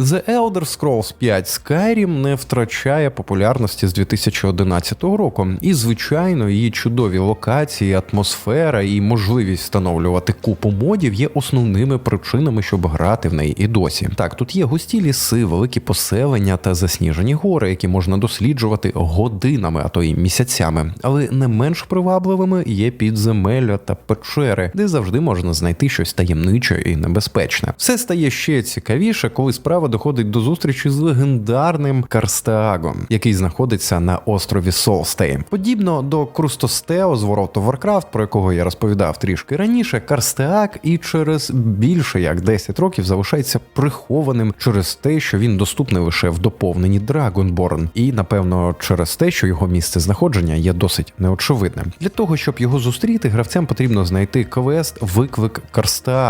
The Elder Scrolls 5 Skyrim не втрачає популярності з 2011 року, і звичайно, її чудові локації, атмосфера і можливість встановлювати купу модів є основними причинами, щоб грати в неї і досі. Так, тут є густі ліси, великі поселення та засніжені гори, які можна досліджувати годинами, а то й місяцями. Але не менш привабливими є підземелля та печери, де завжди можна знайти щось таємниче і небезпечне. Все стає ще цікавіше, коли справа доходить до зустрічі з легендарним Карстаагом, який знаходиться на острові Солстей. Подібно до Крустостео з of Warcraft, про якого я розповідав трішки раніше, Карстеак і через більше як 10 років залишається прихованим через те, що він доступний лише в доповненні Dragonborn, і напевно через те, що його місце знаходження є досить неочевидним. Для того щоб його зустріти, гравцям потрібно знайти квест Виклик Карстеага.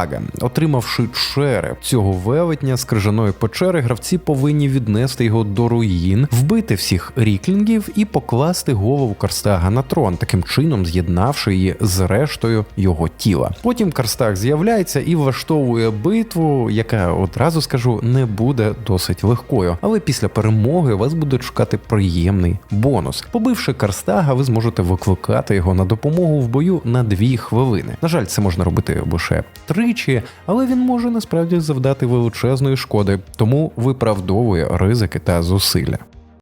Отримавши череп цього велетня з крижаної печери, гравці повинні віднести його до руїн, вбити всіх ріклінгів і покласти голову Карстеага на трон, таким чином з'єднавши її з рештою його тіла. Потім Карстаг з'являється і влаштовує битву, яка одразу скажу не буде досить легкою. Але після перемоги вас буде чекати приємний бонус. Побивши Карстага, ви зможете викликати його на допомогу в бою на дві хвилини. На жаль, це можна робити лише тричі, але він може насправді завдати величезної шкоди, тому виправдовує ризики та зусилля.